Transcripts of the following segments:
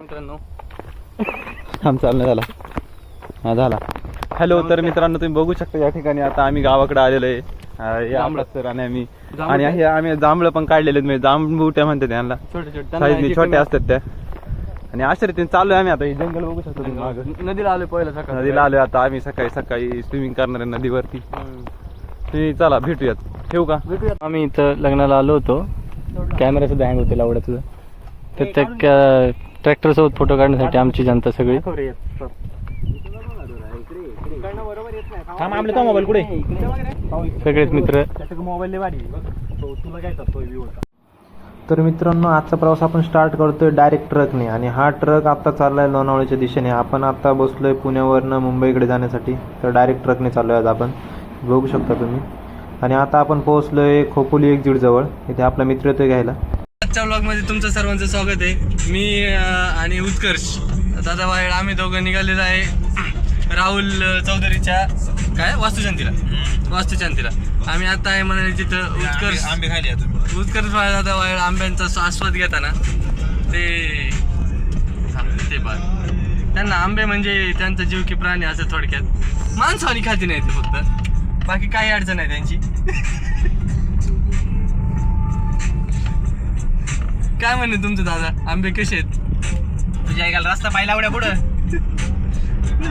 मित्रांनो. थांब चालणं झाला. हा झाला. हॅलो तर मित्रांनो तुम्ही बघू शकता या ठिकाणी आता आम्ही गावाकडे आलेलो आहे. जांभळं. आपलं सर आणि आम्ही. जांभळं आणि? हे आम्ही जांभळं पण काढलेले आहेत म्हणजे जांबुट्या म्हणतात त्यांना. छोटे छोटे. त्यांना साईजने जे छोटे कमी- असतात त्या. आणि अशा रीतीने चालू आहे आम्ही आता. हे जंगल बघू शकतो तुम्ही मागं. नदीला आलोय पहिलं सकाळ. नदीला आलोय आता आम्ही सकाळी सकाळी स्विमिंग करणार आहे नदीवरती. तुम्ही चला भेटूयात. ठेवू का? आम्ही इथं लग्नाला आलो होतो. कॅमेरा सुद्धा हँग होते लावडा तुझा. तर त्या ट्रॅक्टर सोबत फोटो काढण्यासाठी आमची जनता सगळी. मोबाईल कुठे? सगळेच मित्र. मोबाईल तर मित्रांनो आजचा प्रवास आपण स्टार्ट करतोय डायरेक्ट ट्रकने आणि हा ट्रक आता चाललाय लोणावळ्याच्या दिशेने. आपण आता बसलोय पुण्यावरनं मुंबईकडे जाण्यासाठी. तर डायरेक्ट ट्रकने चाललोय आज आपण. बघू शकता तुम्ही. आणि आता आपण पोहोचलोय खोपोली एक्झिट जवळ. इथे आपला मित्र येतोय घ्यायला. आजच्या ब्लॉगमध्ये तुमचं सर्वांचं स्वागत आहे. मी आणि उत्कर्ष. दादा बाहेर आम्ही दोघं निघालेलो आहे. राहुल चौधरीच्या काय? वास्तुशांतीला. वास्तुशांतीला. आम्ही आता आहे म्हणाले तिथं उत्कर्ष. आंबे खाली उत्कर्ष दादा बाहेर आंब्यांचा स्वा- आस्वाद घेताना. ते ते पार त्यांना आंबे म्हणजे त्यांचा जीव की प्राणी असं थोडक्यात. माणसावानी खाती नाही ते फक्त. बाकी काही अडचण आहे त्यांची. काय म्हणे तुमचं दादा? आंबे कसे आहेत? तुझ्या ऐकायला रस्ता पाहिला एवढ्या पुढं?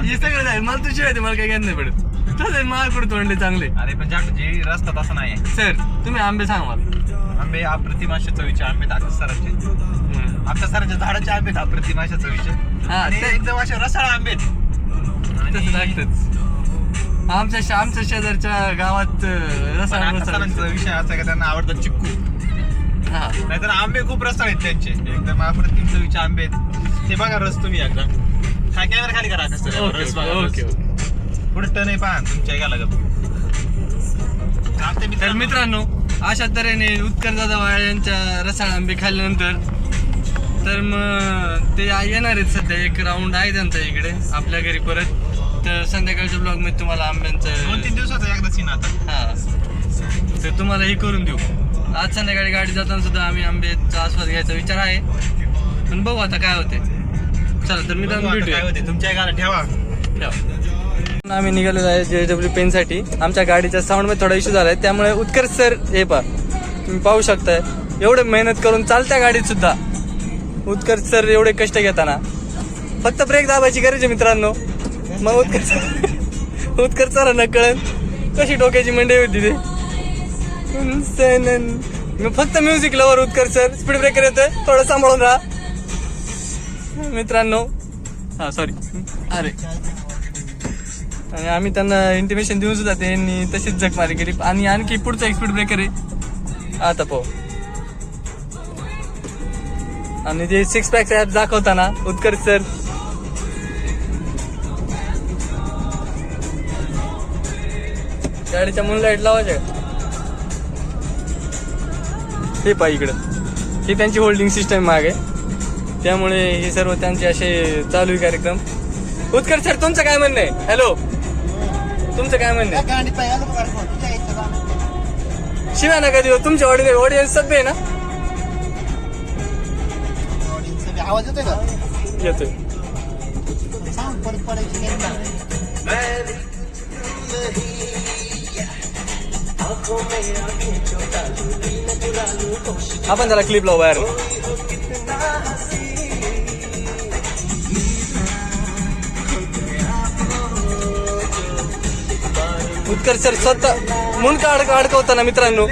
हे सगळं आहे मला तुझी माहिती मला काही ज्ञान नाही पडत. तसं आहे, मला कुठे तोंडले चांगले? अरे पण जाटूजी रस्ता तसा नाही आहे सर तुम्ही आंबे सांगा मला. आंबे अप्रतिम अशा चवीचे आंबे आहेत सरांचे. हम्म. आकाश सरांच्या झाडाचे आंबे आहेत अप्रतिम अशा चवीचे हा, आणि ते- एकदम असे रसाळ आंबे आहेत. तसं लागतच. आमच्या आमच्या शेजारच्या गावात अं, पण रसाळ सरांचा विषय असा आहे का त्यांना आवडतात चिक्कू. हा. नाहीतर आंबे खूप रसाळ आहेत त्यांचे. एकदम अप्रतिम चवीचे आंबे आहेत. ते बघा रस तुम्ही एकदा. हा कॅमेरा खाली करा रस बघा ओके रस. पुढे टन आहे पहा तुमच्या ऐकायला गप तर मित्रांनो अशा तऱ्हेने उत्कर दादा वाळ यांच्या रसाळ आंबे खाल्ल्यानंतर तर मग ते येणार आहेत सध्या. एक राऊंड आहे त्यांचा इकडे आपल्या घरी परत. तर संध्याकाळच्या ब्लॉगमध्ये तुम्हाला दोन तीन आंब्यांचं दिवसाचा एकदा सीन आता. हा. तर तुम्हाला हे करून देऊ. आज संध्याकाळी गाडी जाताना सुद्धा आम्ही आंब्याचा आस्वाद घ्यायचा विचार आहे. पण बघू आता काय होते चला तर आता काय भेटूया होते तुमच्या ठेवा. ठेवा. आम्ही निघालेलो आहे जे डब्ल्यू पेनसाठी आमच्या गाडीच्या साऊंडमध्ये थोडा इश्यू झाला आहे त्यामुळे उत्कर्ष सर हे पा तुम्ही पाहू शकताय. एवढे मेहनत करून चालत्या गाडीत सुद्धा. उत्कर्ष सर एवढे कष्ट घेताना. फक्त ब्रेक दाबायची गरज आहे मित्रांनो. मग उत्कर्ष उत्कर्ष सरांना कळन. कशी डोक्याची मंडई होती ते. फक्त music lover Utkarsh sir speed breaker येतोय थोडं सांभाळून राहा मित्रांनो हा सॉरी अरे आणि आम्ही त्यांना इंटिमेशन देऊन सुद्धा त्यांनी तशीच जग मारी केली आणि आणखी पुढचा एक स्पीड ब्रेकर आहे आता पाहू आणि जे सिक्स पॅक ऍप दाखवताना उत्कर्ष सर गाडीच्या मून लाइट लावायच्या हे पा इकडं. ही त्यांची होल्डिंग सिस्टम मागे. त्यामुळे हे सर्व त्यांचे असे चालू आहे कार्यक्रम. उत्कर्ष सर तुमचं काय म्हणणं आहे? हॅलो तुमचं काय म्हणणं आहे? शिवाय ना कधी तुमच्या ऑडियन्स ऑडियन्स सभ्य आहे ना? आवाज येतोय का येतोय आपण त्याला क्लिप लावू बाहेर उत्कर्ष सर स्वतः मुंडका अडक अडकवताना मित्रांनो